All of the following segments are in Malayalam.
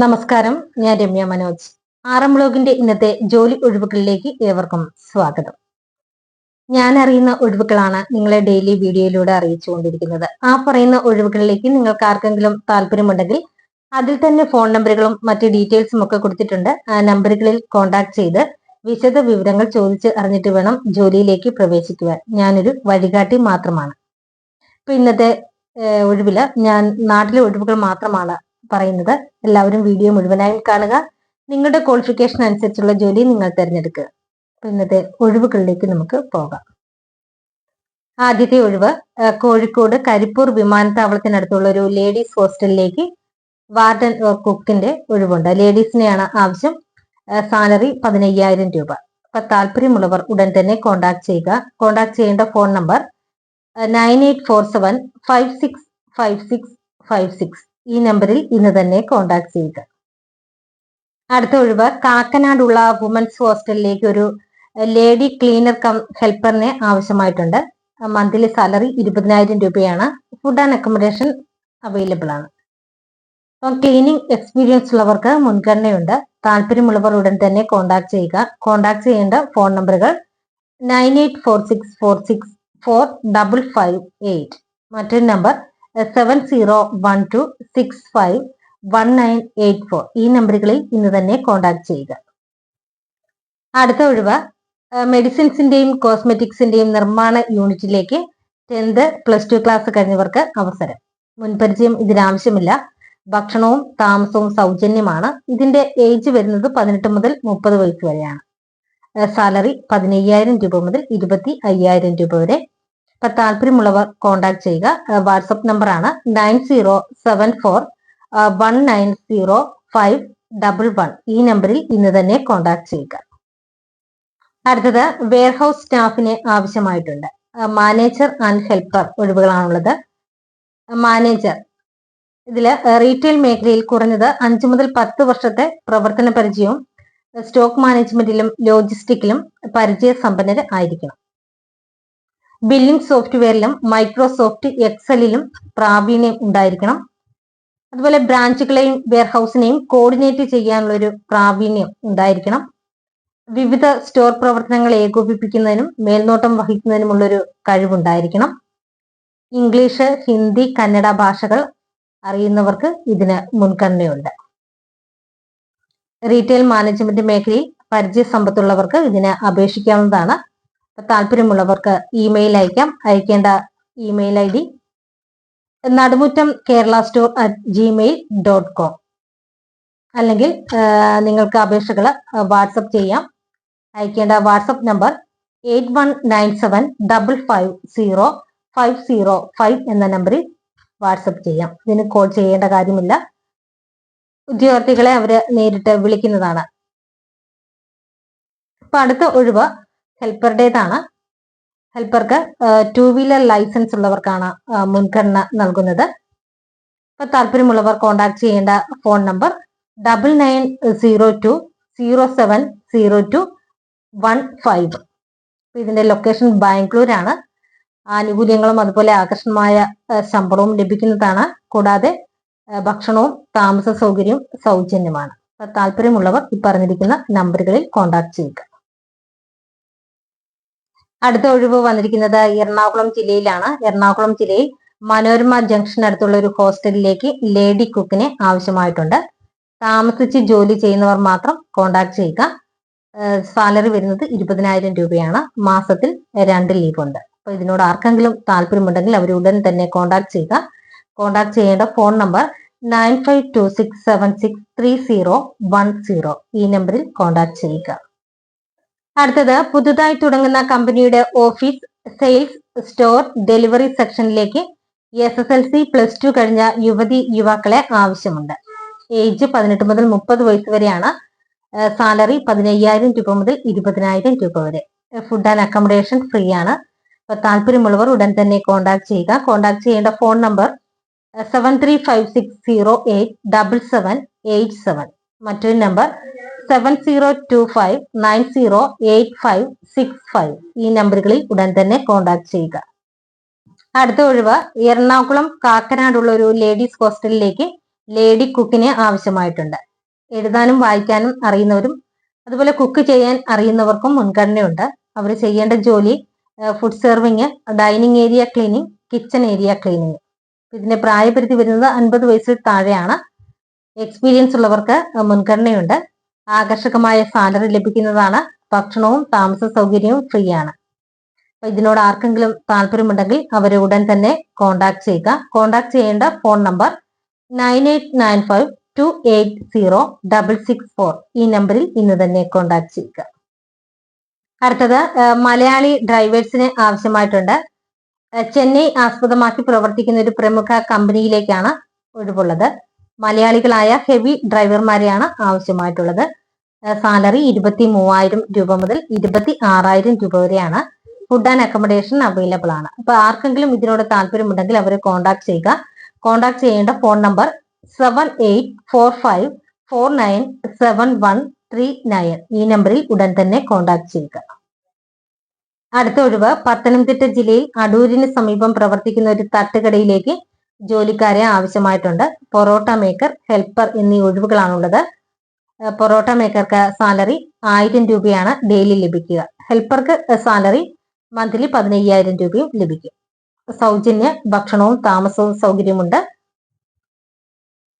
നമസ്കാരം ഞാൻ രമ്യ മനോജ്. ആറാം ബ്ലോഗിന്റെ ഇന്നത്തെ ജോലി ഒഴിവുകളിലേക്ക് ഏവർക്കും സ്വാഗതം. ഞാൻ അറിയുന്ന ഒഴിവുകളാണ് നിങ്ങളെ ഡെയിലി വീഡിയോയിലൂടെ അറിയിച്ചുകൊണ്ടിരിക്കുന്നത്. ആ പറയുന്ന ഒഴിവുകളിലേക്ക് നിങ്ങൾക്ക് ആർക്കെങ്കിലും താല്പര്യമുണ്ടെങ്കിൽ അതിൽ തന്നെ ഫോൺ നമ്പറുകളും മറ്റ് ഡീറ്റെയിൽസും ഒക്കെ കൊടുത്തിട്ടുണ്ട്. ആ നമ്പറുകളിൽ കോൺടാക്ട് ചെയ്ത് വിശദ വിവരങ്ങൾ ചോദിച്ച് അറിഞ്ഞിട്ട് വേണം ജോലിയിലേക്ക് പ്രവേശിക്കുവാൻ. ഞാനൊരു വഴികാട്ടി മാത്രമാണ്. ഇപ്പൊ ഇന്നത്തെ ഒഴിവിൽ ഞാൻ നാട്ടിലെ ഒഴിവുകൾ മാത്രമാണ് പറയുന്നത്. എല്ലാവരും വീഡിയോ മുഴുവനായും കാണുക. നിങ്ങളുടെ ക്വാളിഫിക്കേഷൻ അനുസരിച്ചുള്ള ജോലി നിങ്ങൾ തിരഞ്ഞെടുക്കുക. ഇന്നത്തെ ഒഴിവുകളിലേക്ക് നമുക്ക് പോകാം. ആദ്യത്തെ ഒഴിവ് കോഴിക്കോട് കരിപ്പൂർ വിമാനത്താവളത്തിനടുത്തുള്ള ഒരു ലേഡീസ് ഹോസ്റ്റലിലേക്ക് വാർഡൻ കുക്കിന്റെ ഒഴിവുണ്ട്. ലേഡീസിനെയാണ് ആവശ്യം സാലറി പതിനയ്യായിരം രൂപ. അപ്പൊ താല്പര്യമുള്ളവർ ഉടൻ തന്നെ കോൺടാക്ട് ചെയ്യുക. കോൺടാക്ട് ചെയ്യേണ്ട phone number nine eight four seven five six five six five six ഈ നമ്പറിൽ ഇന്ന് തന്നെ കോൺടാക്ട് ചെയ്യുക അടുത്ത ഒഴിവ് കാക്കനാടുള്ള വുമൻസ് ഹോസ്റ്റലിലേക്ക് ഒരു ലേഡി ക്ലീനർ കം ഹെൽപ്പറിനെ ആവശ്യമായിട്ടുണ്ട്. മന്ത്ലി സാലറി ഇരുപതിനായിരം രൂപയാണ്. ഫുഡ് ആൻഡ് അക്കോമഡേഷൻ അവൈലബിൾ ആണ്. അപ്പം ക്ലീനിങ് എക്സ്പീരിയൻസ് ഉള്ളവർക്ക് മുൻഗണനയുണ്ട്. താല്പര്യമുള്ളവർ ഉടൻ തന്നെ കോൺടാക്ട് ചെയ്യുക. കോൺടാക്ട് ചെയ്യേണ്ട ഫോൺ നമ്പറുകൾ nine eight four six four six four double five eight. മറ്റൊരു number seven zero one two six five one nine eight four ഈ നമ്പറുകളിൽ ഇന്ന് തന്നെ കോൺടാക്ട് ചെയ്യുക. അടുത്ത ഒഴിവ് മെഡിസിൻസിന്റെയും കോസ്മെറ്റിക്സിന്റെയും നിർമ്മാണ യൂണിറ്റിലേക്ക് ടെൻത്ത് പ്ലസ് ടു ക്ലാസ് കഴിഞ്ഞവർക്ക് അവസരം. മുൻപരിചയം ഇതിനാവശ്യമില്ല. ഭക്ഷണവും താമസവും സൗജന്യമാണ്. ഇതിന്റെ ഏജ് വരുന്നത് പതിനെട്ട് മുതൽ മുപ്പത് വയസ്സ് വരെയാണ്. സാലറി പതിനയ്യായിരം രൂപ മുതൽ ഇരുപത്തി അയ്യായിരം രൂപ വരെ അപ്പൊ താല്പര്യമുള്ളവർ കോൺടാക്ട് ചെയ്യുക. വാട്സപ്പ് നമ്പറാണ് nine zero seven four one nine zero five double one. ഈ നമ്പറിൽ ഇന്ന് തന്നെ കോൺടാക്ട് ചെയ്യുക. അടുത്തത് വെയർഹൌസ് സ്റ്റാഫിന് ആവശ്യമായിട്ടുണ്ട്. മാനേജർ ആൻഡ് ഹെൽപ്പർ ഒഴിവുകളാണുള്ളത്. മാനേജർ ഇതിൽ റീറ്റെയിൽ മേഖലയിൽ കുറഞ്ഞത് അഞ്ചു മുതൽ പത്ത് വർഷത്തെ പ്രവർത്തന പരിചയവും സ്റ്റോക്ക് മാനേജ്മെന്റിലും ലോജിസ്റ്റിക്കിലും പരിചയ സമ്പന്നർ ആയിരിക്കണം. ബില്ലിംഗ് സോഫ്റ്റ്വെയറിലും മൈക്രോസോഫ്റ്റ് എക്സലിലും പ്രാവീണ്യം ഉണ്ടായിരിക്കണം. അതുപോലെ ബ്രാഞ്ചുകളെയും വെയർഹൌസിനെയും കോർഡിനേറ്റ് ചെയ്യാനുള്ള ഒരു പ്രാവീണ്യം ഉണ്ടായിരിക്കണം. വിവിധ സ്റ്റോർ പ്രവർത്തനങ്ങൾ ഏകോപിപ്പിക്കുന്നതിനും മേൽനോട്ടം വഹിക്കുന്നതിനുമുള്ള ഒരു കഴിവുണ്ടായിരിക്കണം. ഇംഗ്ലീഷ് ഹിന്ദി കന്നഡ ഭാഷകൾ അറിയുന്നവർക്ക് ഇതിന് മുൻഗണനയുണ്ട്. റീറ്റെയിൽ മാനേജ്മെന്റ് മേഖലയിൽ പരിചയ സമ്പത്തുള്ളവർക്ക് ഇതിന് അപേക്ഷിക്കാവുന്നതാണ്. താല്പര്യമുള്ളവർക്ക് ഇമെയിൽ അയക്കാം. അയക്കേണ്ട email I D Nadumuttam Kerala store at Gmail dot com അല്ലെങ്കിൽ നിങ്ങൾക്ക് അപേക്ഷകൾ വാട്സപ്പ് ചെയ്യാം. അയക്കേണ്ട WhatsApp number eight one nine seven double five zero five zero five എന്ന നമ്പറിൽ വാട്സപ്പ് ചെയ്യാം. ഇതിന് കോൾ ചെയ്യേണ്ട കാര്യമില്ല. ഉദ്യോഗാർത്ഥികളെ അവർ നേരിട്ട് വിളിക്കുന്നതാണ്. അപ്പൊ അടുത്ത ഒഴിവ് ഹെൽപ്പറുടേതാണ്. ഹെൽപ്പർക്ക് ടു വീലർ ലൈസൻസ് ഉള്ളവർക്കാണ് മുൻഗണന നൽകുന്നത്. ഇപ്പൊ താല്പര്യമുള്ളവർ കോൺടാക്ട് ചെയ്യേണ്ട phone number double nine zero two zero seven zero two one five ഇതിന്റെ ലൊക്കേഷൻ ബാംഗ്ലൂരാണ്. ആനുകൂല്യങ്ങളും അതുപോലെ ആകർഷണമായ ശമ്പളവും ലഭിക്കുന്നതാണ്. കൂടാതെ ഭക്ഷണവും താമസ സൗകര്യവും സൗജന്യമാണ് താല്പര്യമുള്ളവർ ഈ പറഞ്ഞിരിക്കുന്ന നമ്പറുകളിൽ കോൺടാക്ട് ചെയ്യുക. അടുത്ത ഒഴിവ് വന്നിരിക്കുന്നത് എറണാകുളം ജില്ലയിലാണ്. എറണാകുളം ജില്ലയിൽ മനോരമ ജംഗ്ഷൻ അടുത്തുള്ള ഒരു ഹോസ്റ്റലിലേക്ക് ലേഡി കുക്കിനെ ആവശ്യമായിട്ടുണ്ട്. താമസിച്ച് ജോലി ചെയ്യുന്നവർ മാത്രം കോണ്ടാക്ട് ചെയ്യുക. സാലറി വരുന്നത് ഇരുപതിനായിരം രൂപയാണ്. മാസത്തിൽ രണ്ട് ലീവ് ഉണ്ട്. അപ്പൊ ഇതിനോട് ആർക്കെങ്കിലും താല്പര്യമുണ്ടെങ്കിൽ അവർ ഉടൻ തന്നെ കോണ്ടാക്ട് ചെയ്യുക. കോണ്ടാക്ട് ചെയ്യേണ്ട phone number nine five two six seven six three zero one zero ഈ നമ്പറിൽ കോണ്ടാക്ട് ചെയ്യുക. അടുത്തത് പുതുതായി തുടങ്ങുന്ന കമ്പനിയുടെ ഓഫീസ് സെയിൽസ് സ്റ്റോർ ഡെലിവറി സെക്ഷനിലേക്ക് S S L C plus two കഴിഞ്ഞ യുവതി യുവാക്കളെ ആവശ്യമുണ്ട്. ഏജ് പതിനെട്ട് മുതൽ മുപ്പത് വയസ്സ് വരെയാണ്. സാലറി പതിനയ്യായിരം രൂപ മുതൽ ഇരുപതിനായിരം രൂപ വരെ. ഫുഡ് ആൻഡ് അക്കോമഡേഷൻ ഫ്രീ ആണ്. അപ്പൊ താല്പര്യമുള്ളവർ ഉടൻ തന്നെ കോൺടാക്ട് ചെയ്യുക. കോൺടാക്ട് ചെയ്യേണ്ട phone number seven three five six zero eight double seven eight seven മറ്റൊരു number seven zero two five nine zero eight five six five ഈ നമ്പറുകളിൽ ഉടൻ തന്നെ കോൺടാക്ട് ചെയ്യുക. അടുത്ത ഒഴിവ് എറണാകുളം കാക്കനാടുള്ള ഒരു ലേഡീസ് ഹോസ്റ്റലിലേക്ക് ലേഡി കുക്കിനെ ആവശ്യമായിട്ടുണ്ട്. എഴുതാനും വായിക്കാനും അറിയുന്നവരും അതുപോലെ കുക്ക് ചെയ്യാൻ അറിയുന്നവർക്കും മുൻഗണനയുണ്ട്. അവർ ചെയ്യേണ്ട ജോലി food serving dining area cleaning kitchen area cleaning ഇതിന്റെ പ്രായപരിധി വരുന്നത് അൻപത് വയസ്സിൽ താഴെയാണ്. എക്സ്പീരിയൻസ് ഉള്ളവർക്ക് മുൻഗണനയുണ്ട്. ആകർഷകമായ സാലറി ലഭിക്കുന്നതാണ് ഭക്ഷണവും താമസ സൗകര്യവും ഫ്രീ ആണ് അപ്പൊ ഇതിനോട് ആർക്കെങ്കിലും താല്പര്യമുണ്ടെങ്കിൽ അവരെ ഉടൻ തന്നെ കോണ്ടാക്ട് ചെയ്യുക. കോണ്ടാക്ട് ചെയ്യേണ്ട phone number nine eight nine five two eight zero double six four. ഈ നമ്പറിൽ ഇന്ന് തന്നെ കോണ്ടാക്ട് ചെയ്യുക. അടുത്തത് മലയാളി ഡ്രൈവേഴ്സിന് ആവശ്യമായിട്ടുണ്ട്. ചെന്നൈ ആസ്പദമാക്കി പ്രവർത്തിക്കുന്ന ഒരു പ്രമുഖ കമ്പനിയിലേക്കാണ് ഒഴിവുള്ളത്. മലയാളികളായ ഹെവി ഡ്രൈവർമാരെയാണ് ആവശ്യമായിട്ടുള്ളത്. സാലറി ഇരുപത്തി മൂവായിരം രൂപ മുതൽ ഇരുപത്തി ആറായിരം രൂപ വരെയാണ്. ഫുഡ് ആൻഡ് അക്കോമഡേഷൻ അവൈലബിൾ ആണ്. അപ്പൊ ആർക്കെങ്കിലും ഇതിനോട് താല്പര്യമുണ്ടെങ്കിൽ അവരെ കോൺടാക്ട് ചെയ്യുക. കോൺടാക്ട് ചെയ്യേണ്ട phone number seven eight four five four nine seven one three nine ഈ നമ്പറിൽ ഉടൻ തന്നെ കോൺടാക്ട് ചെയ്യുക. അടുത്ത ഒഴിവ് പത്തനംതിട്ട ജില്ലയിൽ അടൂരിന് സമീപം പ്രവർത്തിക്കുന്ന ഒരു തട്ടുകടയിലേക്ക് ജോലിക്കാരെ ആവശ്യമായിട്ടുണ്ട്. പൊറോട്ട മേക്കർ ഹെൽപ്പർ എന്നീ ഒഴിവുകളാണുള്ളത്. പൊറോട്ട മേക്കർക്ക് സാലറി ആയിരം രൂപയാണ് ഡെയിലി ലഭിക്കുക. ഹെൽപ്പർക്ക് സാലറി മന്ത്ലി പതിനയ്യായിരം രൂപയും ലഭിക്കും. സൗജന്യ ഭക്ഷണവും താമസവും സൗകര്യമുണ്ട്.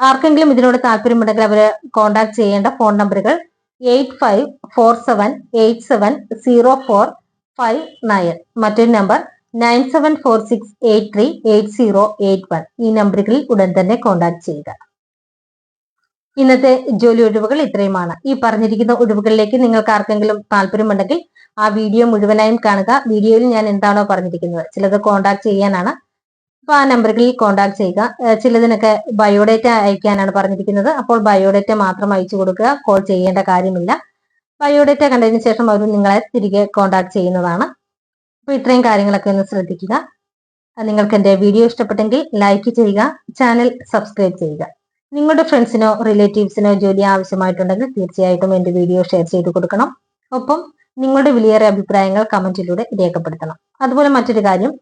ആർക്കെങ്കിലും ഇതിനോട് താല്പര്യമുണ്ടെങ്കിൽ അവർ കോൺടാക്ട് ചെയ്യേണ്ട ഫോൺ നമ്പറുകൾ eight five four seven eight seven zero four five nine. മറ്റൊരു number nine seven four six eight three eight zero eight one ഈ നമ്പറുകളിൽ ഉടൻ തന്നെ കോൺടാക്ട് ചെയ്യുക. ഇന്നത്തെ ജോലി ഒഴിവുകൾ ഇത്രയുമാണ്. ഈ പറഞ്ഞിരിക്കുന്ന ഒഴിവുകളിലേക്ക് നിങ്ങൾക്ക് ആർക്കെങ്കിലും താല്പര്യമുണ്ടെങ്കിൽ ആ വീഡിയോ മുഴുവനായും കാണുക. വീഡിയോയിൽ ഞാൻ എന്താണോ പറഞ്ഞിരിക്കുന്നത് ചിലത് കോൺടാക്ട് ചെയ്യാനാണ്. അപ്പൊ ആ നമ്പറുകളിൽ കോൺടാക്ട് ചെയ്യുക. ചിലതിനൊക്കെ ബയോഡേറ്റ അയക്കാനാണ് പറഞ്ഞിരിക്കുന്നത്. അപ്പോൾ ബയോഡേറ്റ മാത്രം അയച്ചു കൊടുക്കുക. കോൾ ചെയ്യേണ്ട കാര്യമില്ല. ബയോഡേറ്റ കണ്ടതിന് ശേഷം അവർ നിങ്ങളെ തിരികെ കോൺടാക്ട് ചെയ്യുന്നതാണ്. അപ്പൊ ഇത്രയും കാര്യങ്ങളൊക്കെ ഒന്ന് ശ്രദ്ധിക്കുക. നിങ്ങൾക്ക് എന്റെ വീഡിയോ ഇഷ്ടപ്പെട്ടെങ്കിൽ ലൈക്ക് ചെയ്യുക ചാനൽ സബ്സ്ക്രൈബ് ചെയ്യുക. നിങ്ങളുടെ ഫ്രണ്ട്സിനോ റിലേറ്റീവ്സിനോ ജോലി ആവശ്യമായിട്ടുണ്ടെങ്കിൽ തീർച്ചയായിട്ടും എന്റെ വീഡിയോ ഷെയർ ചെയ്ത് കൊടുക്കണം. ഒപ്പം നിങ്ങളുടെ വിലയേറെ അഭിപ്രായങ്ങൾ കമന്റിലൂടെ രേഖപ്പെടുത്തണം. അതുപോലെ മറ്റൊരു കാര്യം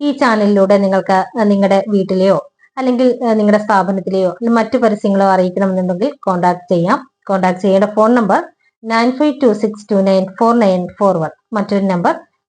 ഈ ചാനലിലൂടെ നിങ്ങൾക്ക് നിങ്ങളുടെ വീട്ടിലെയോ അല്ലെങ്കിൽ നിങ്ങളുടെ സ്ഥാപനത്തിലെയോ മറ്റു പരസ്യങ്ങളോ അറിയിക്കണമെന്നുണ്ടെങ്കിൽ കോൺടാക്ട് ചെയ്യാം. കോൺടാക്ട് ചെയ്യേണ്ട phone number nine five two six two nine four nine four one മറ്റൊരു number